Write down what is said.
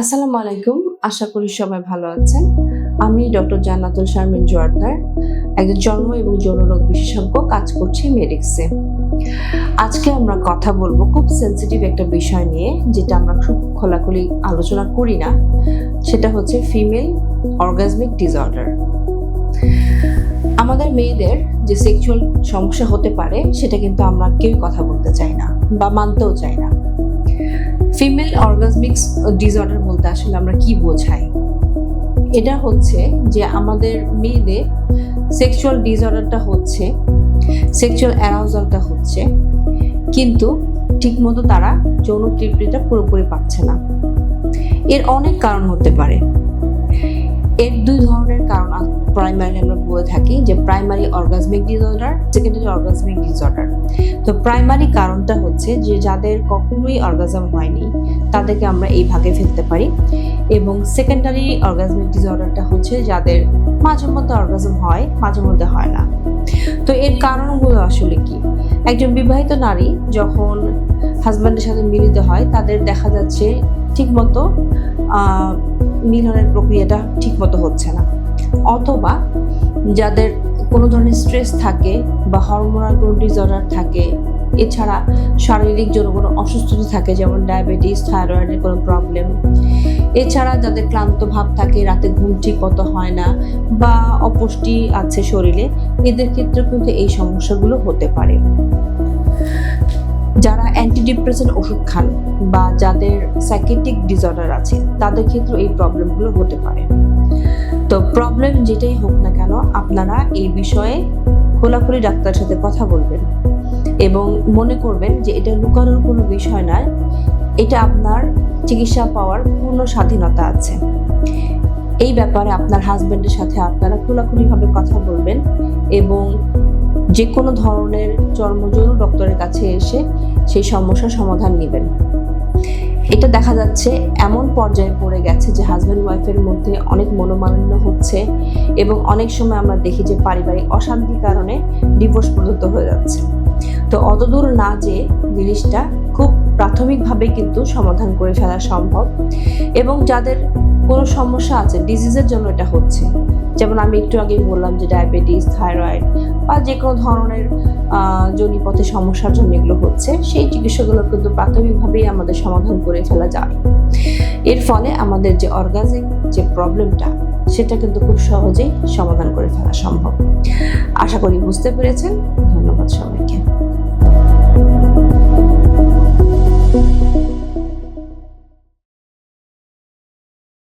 আসসালামু আলাইকুম। আশা করি সবাই ভালো আছেন। আমি ডক্টর জান্নাতুল শারমিন জোয়ারদার, একজন জন্ম এবং যৌন রোগ বিশেষজ্ঞ, কাজ করছি মেডিক্সে। আজকে আমরা কথা বলব খুব সেন্সিটিভ একটা বিষয় নিয়ে, যেটা আমরা খুব খোলাখুলি আলোচনা করি না। সেটা হচ্ছে ফিমেল অর্গাজমিক ডিসঅর্ডার আমাদের মেয়েদের যে সেক্সুয়াল সমস্যা হতে পারে, সেটা কিন্তু আমরা কেউ কথা বলতে চাই না বা মানতেও চাই না। ফিমেল অর্গাজমিক্স ডিসঅর্ডার বলতে আসলে আমরা কি বোঝাই? এটা হচ্ছে যে আমাদের মেয়েদের সেক্সুয়াল ডিসঅর্ডারটা হচ্ছে সেক্সুয়াল অ্যারাউজালটা হচ্ছে, কিন্তু ঠিকমতো তারা যৌন তৃপ্তিটা পুরোপুরি পাচ্ছে না। এর অনেক কারণ হতে পারে। এর দুই ধরনের কারণ প্রাইমারি আমরা বলে থাকি যে primary orgasmic disorder secondary orgasmic disorder তো প্রাইমারি কারণটা হচ্ছে যে যাদের কখনোই অর্গাজম হয়নি, তাদেরকে আমরা এই ভাগে ফেলতে পারি। এবং সেকেন্ডারি অর্গাজমিক ডিসঅর্ডারটা হচ্ছে যাদের মাঝে মধ্যে অর্গাজম হয়, মাঝে মধ্যে হয় না। তো এর কারণগুলো আসলে কি? একজন বিবাহিত নারী যখন হাজব্যান্ডের সাথে মিলিত হয়, তাদের দেখা যাচ্ছে ঠিকমতো মিলনের প্রক্রিয়াটা ঠিকমতো হচ্ছে না। অথবা যাদের কোনো ধরনের স্ট্রেস থাকে বা হরমোনাল কোনো ডিসঅর্ডার থাকে, এছাড়া শারীরিক জন্য কোনো অসুস্থতা থাকে, যেমন ডায়াবেটিস থাইরয়েডের কোনো প্রবলেম এছাড়া যাদের ক্লান্ত ভাব থাকে, রাতে ঘুম ঠিক মতো হয় না বা অপুষ্টি আছে শরীরে, এদের ক্ষেত্রে কিন্তু এই সমস্যাগুলো হতে পারে। যারা অ্যান্টিডিপ্রেসেন্ট ওষুধ খান বা যাদের সাইকেটিক ডিসঅর্ডার আছে, তাদের ক্ষেত্রে এই প্রবলেমগুলো হতে পারে। প্রবলেম যেটাই হোক না কেন, আপনারা এই বিষয়ে খোলাখুলি ডাক্তারের সাথে কথা বলবেন এবং মনে করবেন যে এটা লুকানোর কোনো বিষয় নয়। এটা আপনার চিকিৎসা পাওয়ার পূর্ণ স্বাধীনতা আছে। এই ব্যাপারে আপনার হাজবেন্ডের সাথে আপনারা খোলাখুলিভাবে কথা বলবেন এবং যে কোনো ধরনের চর্মজরু ডক্টরের কাছে এসে সেই সমস্যার সমাধান নেবেন। এটা দেখা যাচ্ছে এমন পর্যায়ে গেছে যে হাজব্যান্ড ওয়াইফের মধ্যে অনেক মনোমালিন্য হচ্ছে এবং অনেক সময় আমরা দেখি যে পারিবারিক অশান্তির কারণে ডিভোর্স পর্যন্ত হয়ে যাচ্ছে। তো অতদূর না যে জিনিসটা খুব প্রাথমিকভাবে কিন্তু সমাধান করে ফেলা সম্ভব এবং যাদের কোনো সমস্যা আছে ডিজিজের জন্য এটা হচ্ছে। যেমন আমি একটু আগে বললাম যে ডায়াবেটিস থাইরয়েড বা যে কোনো ধরনের আহ, যোনিপথে সমস্যার জন্য এগুলো হচ্ছে সেই চিকিৎসাগুলো কিন্তু প্রাথমিকভাবেই আমাদের সমাধান করে ফেলা যায়। এর ফলে আমাদের যে অর্গাজিক যে প্রবলেমটা সেটা কিন্তু খুব সহজেই সমাধান করে ফেলা সম্ভব। আশা করি বুঝতে পেরেছেন। ধন্যবাদ সবাইকে।